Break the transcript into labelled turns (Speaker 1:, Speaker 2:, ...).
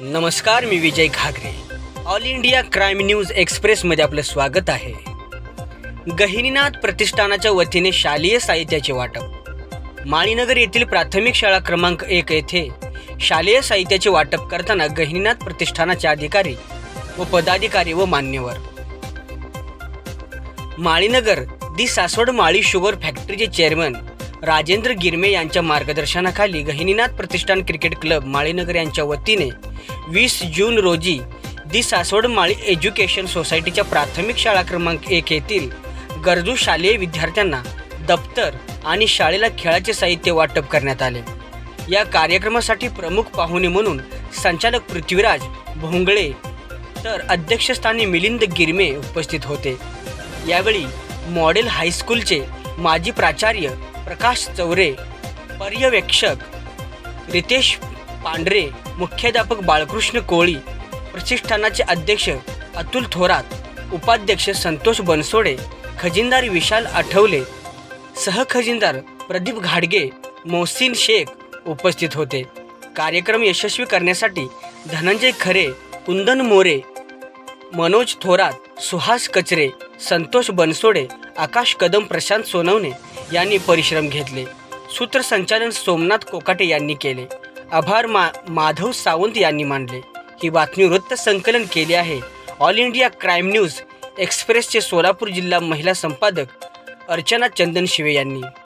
Speaker 1: नमस्कार मी Vijay Ghagare. All India crime news एक्सप्रेसमध्ये आपलं स्वागत आहे. गहिनीनाथ प्रतिष्ठानाच्या वतीने शालेय साहित्याचे वाटप. माळीनगर येथील प्राथमिक शाळा क्रमांक एक येथे शालेय साहित्याचे वाटप करताना गहिनीनाथ प्रतिष्ठानाचे अधिकारी व पदाधिकारी व मान्यवर. माळीनगर दी सासवड माळी शुगर फॅक्टरीचे चेअरमन राजेंद्र गिरमे यांच्या मार्गदर्शनाखाली गहिनीनाथ प्रतिष्ठान क्रिकेट क्लब माळीनगर यांच्या वतीने वीस जून रोजी दि सासवड माळी एज्युकेशन सोसायटीच्या प्राथमिक शाळा क्रमांक एक येथील गरजू शालेय विद्यार्थ्यांना दप्तर आणि शाळेला खेळाचे साहित्य वाटप करण्यात आले. या कार्यक्रमासाठी प्रमुख पाहुणे म्हणून संचालक पृथ्वीराज भोंगळे तर अध्यक्षस्थानी मिलिंद गिरमे उपस्थित होते. यावेळी मॉडेल हायस्कूलचे माजी प्राचार्य प्रकाश चौरे पर्यवेक्षक रितेश पांढरे मुख्याध्यापक बाळकृष्ण कोळी प्रतिष्ठानाचे अध्यक्ष अतुल थोरात उपाध्यक्ष संतोष बनसोडे खजिनदार विशाल आठवले सहखजिनदार प्रदीप घाडगे मोहसिन शेख उपस्थित होते. कार्यक्रम यशस्वी करण्यासाठी धनंजय खरे कुंदन मोरे मनोज थोरात सुहास कचरे संतोष बनसोडे आकाश कदम प्रशांत सोनवणे यांनी परिश्रम घेतले. सूत्रसंचालन सोमनाथ कोकाटे यांनी केले. आभार मा माधव सावंत यांनी मानले. ही बातमी वृत्त संकलन केली आहे. ऑल इंडिया क्राईम न्यूज एक्सप्रेसचे सोलापूर जिल्हा महिला संपादक अर्चना चंदन शिवे यांनी.